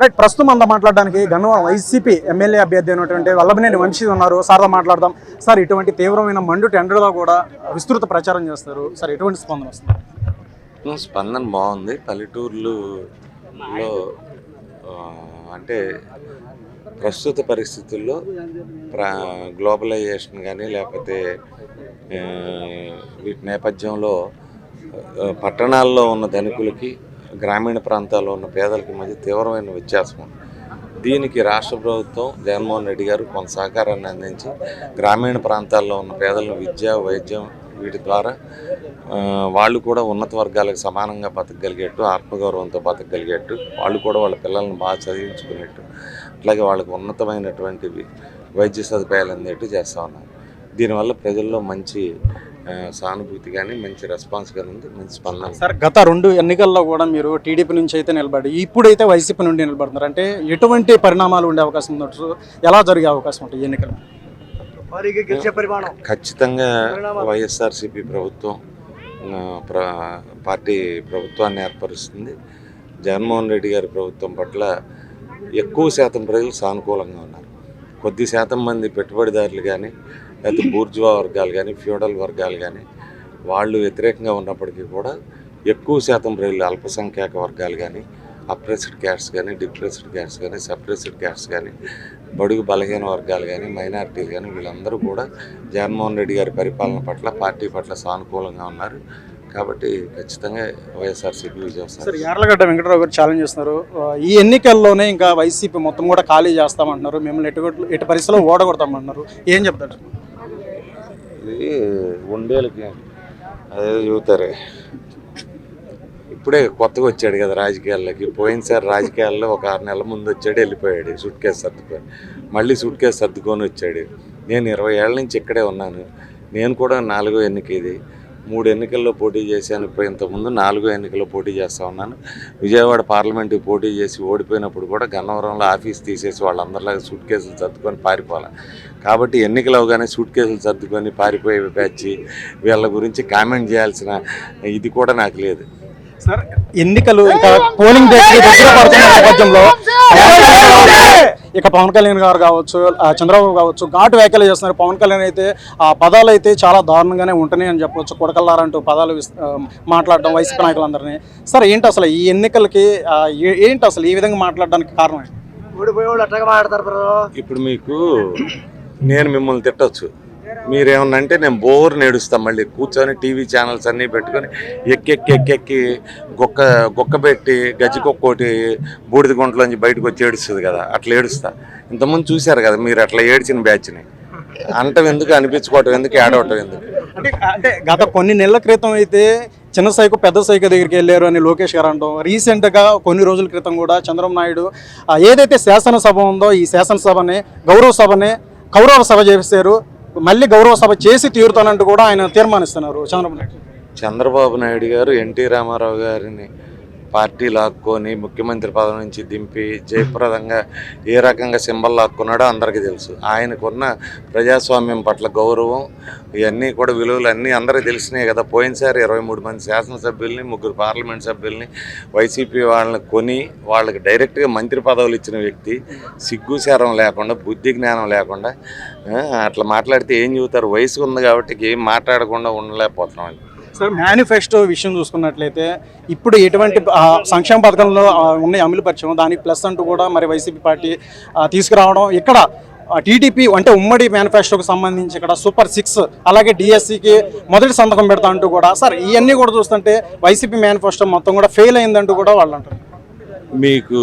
Right ప్రస్తుతం అంతా మాట్లాడడానికి గన్నవరం వైసీపీ ఎమ్మెల్యే అభ్యర్థి అయినటువంటి వల్లభనేని వంశీ ఉన్నారు. సార్తో మాట్లాడదాం. సార్ ఇటువంటి తీవ్రమైన మండు టెండర్లో కూడా విస్తృత ప్రచారం చేస్తారు. సార్ ఎటువంటి స్పందన వస్తుంది? స్పందన బాగుంది. పల్లెటూర్లో అంటే ప్రస్తుత పరిస్థితుల్లో ప్రా గ్లోబలైజేషన్ కానీ లేకపోతే వీటి నేపథ్యంలో పట్టణాల్లో ఉన్న ధనికులకి గ్రామీణ ప్రాంతాల్లో ఉన్న పేదలకి మధ్య తీవ్రమైన వ్యత్యాసం. ఉంది దీనికి రాష్ట్ర ప్రభుత్వం జగన్మోహన్ రెడ్డి గారు కొంత సహకారాన్ని అందించి గ్రామీణ ప్రాంతాల్లో ఉన్న పేదలను విద్య వైద్యం వీటి ద్వారా వాళ్ళు కూడా ఉన్నత వర్గాలకు సమానంగా బతకగలిగేట్టు ఆత్మగౌరవంతో బతకగలిగేట్టు వాళ్ళు కూడా వాళ్ళ పిల్లల్ని బాగా చదివించుకునేట్టు అట్లాగే వాళ్ళకు ఉన్నతమైనటువంటి వైద్య సదుపాయాలు అందేట్టు చేస్తూ ఉన్నారు. దీనివల్ల ప్రజల్లో మంచి సానుభూతి కానీ మంచి రెస్పాన్స్ కానీ ఉంది మంచి స్పందన సార్ గత రెండు ఎన్నికల్లో కూడా మీరు టీడీపీ నుంచి అయితే నిలబడి ఇప్పుడైతే వైసీపీ నుండి నిలబడుతున్నారు. అంటే ఎటువంటి పరిణామాలు ఉండే అవకాశం ఉండొచ్చు ఎలా జరిగే అవకాశం ఉంటుంది ఎన్నికలు? ఖచ్చితంగా వైఎస్ఆర్సీపీ ప్రభుత్వం పార్టీ ప్రభుత్వాన్ని ఏర్పరుస్తుంది. జగన్మోహన్ రెడ్డి గారి ప్రభుత్వం పట్ల ఎక్కువ శాతం ప్రజలు సానుకూలంగా ఉన్నారు. కొద్ది శాతం మంది పెట్టుబడిదారులు కానీ లేకపోతే బూర్జువా వర్గాలు కానీ ఫ్యూడల్ వర్గాలు కానీ వాళ్ళు వ్యతిరేకంగా ఉన్నప్పటికీ కూడా ఎక్కువ శాతం ప్రజలు అల్పసంఖ్యాక వర్గాలు కానీ అప్రెస్డ్ క్యాస్ట్ కానీ డిప్రెస్డ్ క్యాస్ట్ కానీ సప్రెస్డ్ క్యాస్ట్ కానీ బడుగు బలహీన వర్గాలు కానీ మైనారిటీలు కానీ వీళ్ళందరూ కూడా జగన్మోహన్ రెడ్డి గారి పరిపాలన పట్ల పార్టీ పట్ల సానుకూలంగా ఉన్నారు. కాబట్టి ఖచ్చితంగా వైఎస్ఆర్సీపీ విజయం సార్ యార్లగడ్డ వెంకటరావు గారు ఛాలెంజ్ చేస్తున్నారు. ఈ ఎన్నికల్లోనే ఇంకా వైసీపీ మొత్తం కూడా ఖాళీ చేస్తామంటున్నారు. మిమ్మల్ని ఎటు ఎటు పరిస్థితుల్లో ఓడగొడతామంటున్నారు. ఏం చెప్తారు? ఇది ఉండేలకి అదే చూతారు. ఇప్పుడే కొత్తగా వచ్చాడు కదా రాజకీయాల్లోకి. పోయినసారి రాజకీయాల్లో ఒక ఆరు నెలల ముందు వచ్చాడు వెళ్ళిపోయాడు. సూట్ కేసు సర్దుకొని మళ్ళీ సూట్ కేసు సర్దుకొని వచ్చాడు. నేను ఇరవై ఏళ్ళ నుంచి ఇక్కడే ఉన్నాను. నేను కూడా నాలుగో ఎన్నిక ఇది మూడు ఎన్నికల్లో పోటీ చేశాను ఇంతకుముందు నాలుగో ఎన్నికల్లో పోటీ చేస్తూ ఉన్నాను విజయవాడ పార్లమెంట్కి పోటీ చేసి ఓడిపోయినప్పుడు కూడా గన్నవరంలో ఆఫీస్ తీసేసి వాళ్ళందరిలాగా సూట్ కేసులు సర్దుకొని పారిపోవాలి కాబట్టి ఎన్నికలు అవగానే సూట్ కేసులు సర్దుకొని పారిపోయే బ్యాచ్ వీళ్ళ గురించి కామెంట్ చేయాల్సిన ఇది కూడా నాకు లేదు సార్ ఎన్నికలు ఇంకా పోలింగ్ డేట్ దగ్గర పడుతున్న నేపథ్యంలో ఇక పవన్ కళ్యాణ్ గారు కావచ్చు చంద్రబాబు కావచ్చు ఘాటు వ్యాఖ్యలు చేస్తున్నారు. పవన్ కళ్యాణ్ అయితే ఆ పదాలు అయితే చాలా దారుణంగానే ఉంటున్నాయి అని చెప్పవచ్చు కొడకల్లారంటూ పదాలు మాట్లాడడం వైసీపీ నాయకులందరినీ. సార్ ఏంటి అసలు ఈ ఎన్నికలకి ఏంటి అసలు ఈ విధంగా మాట్లాడడానికి కారణం? ఇప్పుడు మీకు నేను మిమ్మల్ని తిట్టొచ్చు. మీరేమన్నా అంటే నేను బోర్ నేడుస్తాను మళ్ళీ కూర్చొని టీవీ ఛానల్స్ అన్నీ పెట్టుకొని ఎక్కెక్కి ఎక్కెక్కి గొక్క గొక్క పెట్టి గజ్జి కుక్కోటి బూడిద గుంటలోంచి బయటకు వచ్చి ఏడుస్తుంది కదా అట్లా ఏడుస్తా. ఇంతకుముందు చూశారు కదా మీరు అట్లా ఏడ్చిన బ్యాచ్ని. అంటం ఎందుకు అనిపించుకోవటం ఎందుకు ఏడవటం ఎందుకు? అంటే అంటే గత కొన్ని నెలల క్రితం అయితే చిన్న సైకు పెద్ద సైకు దగ్గరికి వెళ్ళారు అని లోకేష్ గారు అంటాం. రీసెంట్గా కొన్ని రోజుల క్రితం కూడా చంద్రబాబు నాయుడు ఆ, ఏదైతే శాసనసభ ఉందో ఈ శాసనసభని గౌరవ సభని కౌరవ సభ చేశారు. మళ్ళీ గౌరవ సభ చేసి తీరుతానంటూ కూడా ఆయన తీర్మానిస్తున్నారు చంద్రబాబు నాయుడు. చంద్రబాబు నాయుడు గారు ఎన్టీ రామారావు గారిని పార్టీ లాక్కొని ముఖ్యమంత్రి పదవి నుంచి దింపి జయప్రదంగా ఏ రకంగా సింబల్ లాక్కున్నాడో అందరికీ తెలుసు. ఆయనకున్న ప్రజాస్వామ్యం పట్ల గౌరవం ఇవన్నీ కూడా విలువలు అన్నీ అందరికీ తెలిసినాయి కదా. పోయినసారి ఇరవై మూడు మంది శాసనసభ్యుల్ని ముగ్గురు పార్లమెంట్ సభ్యుల్ని వైసీపీ వాళ్ళని కొని వాళ్ళకి డైరెక్ట్గా మంత్రి పదవులు ఇచ్చిన వ్యక్తి సిగ్గుశారం లేకుండా బుద్ధి జ్ఞానం లేకుండా అట్లా మాట్లాడితే ఏం చెబుతారు? వయసు ఉంది కాబట్టి ఏం మాట్లాడకుండా ఉండలేకపోతున్నాం. సార్ మేనిఫెస్టో విషయం చూసుకున్నట్లయితే ఇప్పుడు ఎటువంటి సంక్షేమ పథకంలో ఉన్నాయి అమలుపరచడం దానికి ప్లస్ అంటూ కూడా మరి వైసీపీ పార్టీ తీసుకురావడం. ఇక్కడ టీడీపీ అంటే ఉమ్మడి మేనిఫెస్టోకి సంబంధించి ఇక్కడ సూపర్ సిక్స్ అలాగే డిఎస్సికి మొదటి సంతకం పెడతా అంటూ కూడా సార్ ఇవన్నీ కూడా చూస్తుంటే వైసీపీ మేనిఫెస్టో మొత్తం కూడా ఫెయిల్ అయిందంటూ కూడా వాళ్ళు అంటారు మీకు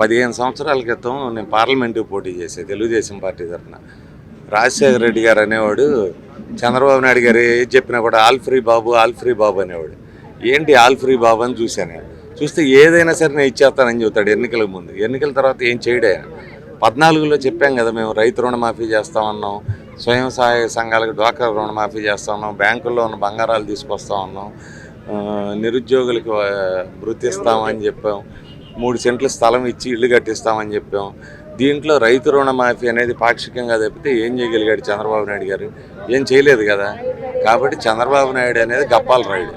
పదిహేను సంవత్సరాల క్రితం నేను పార్లమెంటుకి పోటీ చేసే తెలుగుదేశం పార్టీ తరఫున రాజశేఖర రెడ్డి గారు అనేవాడు చంద్రబాబు నాయుడు గారు ఏది చెప్పినా కూడా ఆల్ఫ్రీ బాబు ఆల్ఫ్రీ బాబు అనేవాడు. ఏంటి ఆల్ఫ్రీ బాబు అని చూశాను చూస్తే ఏదైనా సరే నేను ఇచ్చేస్తానని చెబుతాడు ఎన్నికల ముందు. ఎన్నికల తర్వాత ఏం చేయడే పద్నాలుగులో చెప్పాం కదా మేము రైతు రుణమాఫీ చేస్తామన్నాం స్వయం సహాయ సంఘాలకు డ్వాక్రా రుణమాఫీ చేస్తామన్నాం బ్యాంకుల్లో ఉన్న బంగారాలు తీసుకొస్తా ఉన్నాం నిరుద్యోగులకు వృత్తిస్తామని చెప్పాం మూడు సెంట్లు స్థలం ఇచ్చి ఇల్లు కట్టిస్తామని చెప్పాం. దీంట్లో రైతు రుణమాఫీ అనేది పాక్షికంగా తప్పితే ఏం చేయగలిగాడు చంద్రబాబు నాయుడు గారు? ఏం చేయలేదు కదా. కాబట్టి చంద్రబాబు నాయుడు అనేది గప్పాల రాయుడు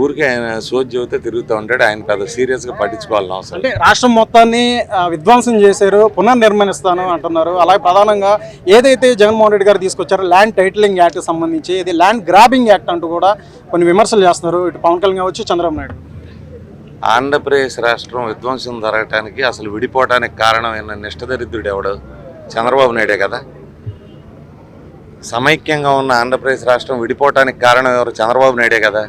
ఊరికే ఆయన సోజ్ చెబితే తిరుగుతూ ఉంటాడు. ఆయన పెద్ద సీరియస్గా పట్టించుకోవాలని అవసరం అంటే రాష్ట్రం మొత్తాన్ని విధ్వంసం చేశారు పునర్నిర్మాణిస్తాను అంటున్నారు. అలాగే ప్రధానంగా ఏదైతే జగన్మోహన్ రెడ్డి గారు తీసుకొచ్చారో ల్యాండ్ టైటిలింగ్ యాక్ట్ సంబంధించి ఇది ల్యాండ్ గ్రాబింగ్ యాక్ట్ అంటూ కూడా కొన్ని విమర్శలు చేస్తున్నారు. ఇటు పవన్ కళ్యాణ్ కావచ్చు చంద్రబాబు నాయుడు. ఆంధ్రప్రదేశ్ రాష్ట్రం విధ్వంసం జరగటానికి అసలు విడిపోవటానికి కారణమైన నిష్టదరిద్రుడు ఎవడు? చంద్రబాబు నాయుడే కదా. సమైక్యంగా ఉన్న ఆంధ్రప్రదేశ్ రాష్ట్రం విడిపోవటానికి కారణం ఎవరు? చంద్రబాబు నాయుడే కదా.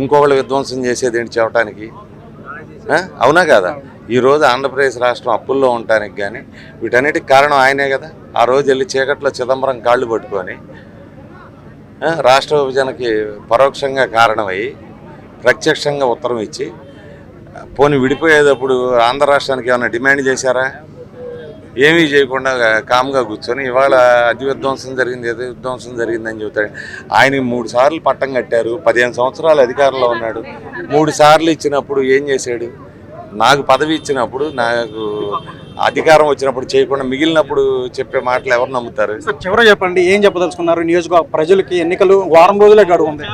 ఇంకొకళ్ళు విధ్వంసం చేసేది ఏంటి చెప్పడానికి అవునా కదా? ఈరోజు ఆంధ్రప్రదేశ్ రాష్ట్రం అప్పుల్లో ఉండటానికి కానీ వీటన్నిటికి కారణం ఆయనే కదా. ఆ రోజు వెళ్ళి చీకట్లో చిదంబరం కాళ్ళు పట్టుకొని రాష్ట్ర విభజనకి పరోక్షంగా కారణమై ప్రత్యక్షంగా ఉత్తరం ఇచ్చి పోనీ విడిపోయేటప్పుడు ఆంధ్ర రాష్ట్రానికి ఏమైనా డిమాండ్ చేశారా? ఏమీ చేయకుండా కామ్గా కూర్చొని ఇవాళ అతి విధ్వంసం జరిగింది అతి విధ్వంసం జరిగిందని చెబుతాడు. ఆయన మూడు సార్లు పట్టం కట్టారు పదిహేను సంవత్సరాలు అధికారంలో ఉన్నాడు. మూడు సార్లు ఇచ్చినప్పుడు ఏం చేశాడు? నాకు పదవి ఇచ్చినప్పుడు నాకు అధికారం వచ్చినప్పుడు చేయకుండా మిగిలినప్పుడు చెప్పే మాటలు ఎవరు నమ్ముతారు? చివరి చెప్పండి ఏం చెప్పదలుచుకున్నారు? నియోజకవర్గ ప్రజలకి ఎన్నికలు వారం రోజులే గడువు ఉంది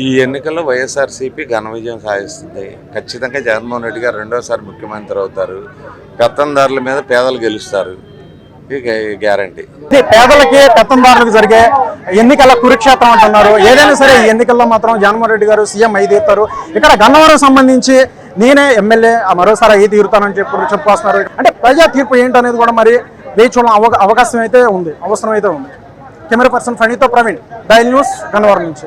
ఈ ఎన్నికల్లో వైఎస్ఆర్సీపీ ఘన విజయం సాధిస్తుంది. ఖచ్చితంగా జగన్మోహన్ రెడ్డి గారు రెండోసారి ముఖ్యమంత్రి అవుతారు. పెత్తందారుల మీద పేదలు గెలుస్తారు. ఇది గ్యారంటీ. పేదలకి పెత్తందారులకు జరిగే ఎన్నికల కురుక్షేత్రం అంటున్నారు. ఏదైనా సరే ఈ ఎన్నికల్లో మాత్రం జగన్మోహన్ రెడ్డి గారు సీఎం అయి తీరుతారు. ఇక్కడ గన్నవరం సంబంధించి నేనే ఎమ్మెల్యే మరోసారి అయి తీరుతానని చెప్పి చెప్పుకొస్తున్నారు అంటే ప్రజా తీర్పు ఏంటనేది కూడా మరి వేచి చూడడం అవ అవకాశం అయితే ఉంది అవసరం అయితే ఉంది. కెమెరా పర్సన్ ఫణితో ప్రవీణ్ డైల్ న్యూస్ గన్నవరం నుంచి.